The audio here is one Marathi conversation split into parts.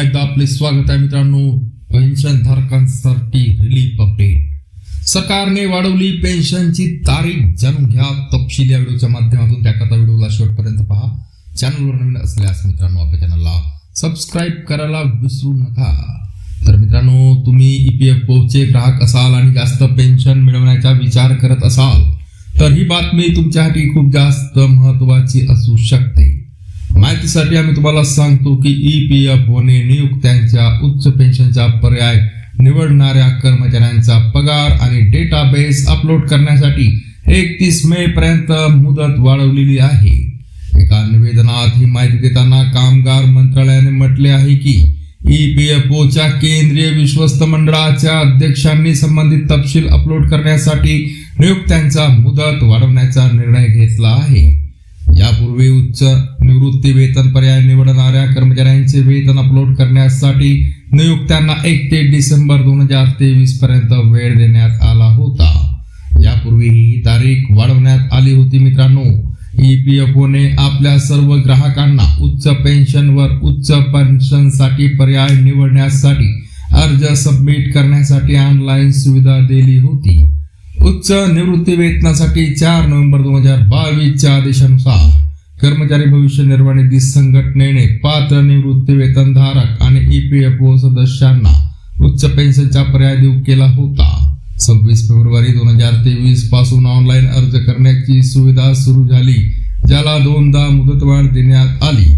एकदा आपले स्वागत आहे मित्रांनो. पेन्शन धारकांसाठी रिलीफ अपडेट सरकारने वाढवली पेन्शनची तारीख. जाणून घ्या. तपशील या व्हिडिओच्या माध्यमातून. त्याकरता व्हिडिओला शेवटपर्यंत पहा. चॅनलवर नवीन असल्यास मित्रांनो आपल्या चॅनलला सबस्क्राईब करायला विसरू नका. तर मित्रांनो तुम्ही ई पी एफ ओचे ग्राहक असाल आणि जास्त पेन्शन मिळवण्याचा विचार करत असाल तर ही बातमी तुमच्यासाठी खूप जास्त महत्वाची असू शकते. माहितीसाठी आम्ही तुम्हाला सांगतो की ई पी एफ ओने नियुक्त्यांच्या उच्च पेन्शनचा पर्याय निवडणाऱ्या कर्मचाऱ्यांचा पगार आणि डेटाबेस अपलोड करण्यासाठी एकतीस मे पर्यंत मुदत वाढवलेली आहे. एका निवेदनात ही माहिती देताना कामगार मंत्रालयाने म्हटले आहे की ई पी एफ ओच्या केंद्रीय विश्वस्त मंडळाच्या अध्यक्षांनी संबंधित तपशील अपलोड करण्यासाठी नियुक्त्यांचा मुदत वाढवण्याचा निर्णय घेतला आहे. यापूर्वी उच्च निवृत्ती वेतन पर्याय निवडणाऱ्या कर्मचाऱ्यांचे वेतन अपलोड करण्यासाठी नियुक्त्यांना एक ते डिसेंबर दोन हजार तेवीस पर्यंत वेळ देण्यात आला होता. यापूर्वी ही तारीख वाढवण्यात आली होती मित्रांनो. ई पी एफ ओने आपल्या सर्व ग्राहकांना उच्च पेन्शनवर उच्च पेन्शनसाठी पर्याय निवडण्यासाठी अर्ज सबमिट करण्यासाठी ऑनलाईन सुविधा दिली होती. उच्च निवृत्ती वेतनासाठी चार नोव्हेंबर दोन हजार बावीसच्या आदेशानुसार कर्मचारी भविष्य निर्वाह निधी संघटनेने पात्र निवृत्ती वेतनधारक आणि ई पी एफ ओ सदस्यांना उच्च पेन्शनचा पर्याय देऊ केला होता. सव्वीस फेब्रुवारी दोन हजार तेवीसपासून ऑनलाईन अर्ज करण्याची सुविधा सुरू झाली ज्याला दोनदा मुदतवाढ देण्यात आली.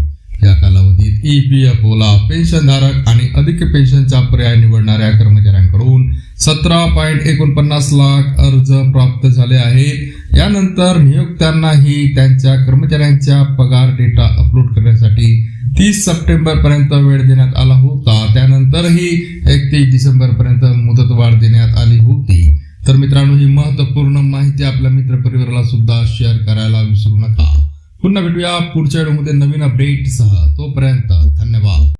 या कालावधीत ई पी एफ ओला पेन्शनधारक आणि अधिक पेन्शनचा पर्याय निवडणाऱ्या कर्मचाऱ्यांकडून सतरा पॉईंट एकोणपन्नास लाख अर्ज प्राप्त झाले आहेत. यानंतर नियुक्त्यांनाही त्यांच्या कर्मचाऱ्यांच्या पगार डेटा अपलोड करण्यासाठी तीस सप्टेंबर पर्यंत वेळ देण्यात आला होता. त्यानंतरही एकतीस डिसेंबर पर्यंत मुदतवाढ देण्यात आली होती. तर मित्रांनो ही महत्त्वपूर्ण माहिती आपल्या मित्रपरिवाराला सुद्धा शेअर करायला विसरू नका. पुन्हा भेटूया पुढच्या व्हिडिओमध्ये नवीन अपडेट सह. तोपर्यंत धन्यवाद.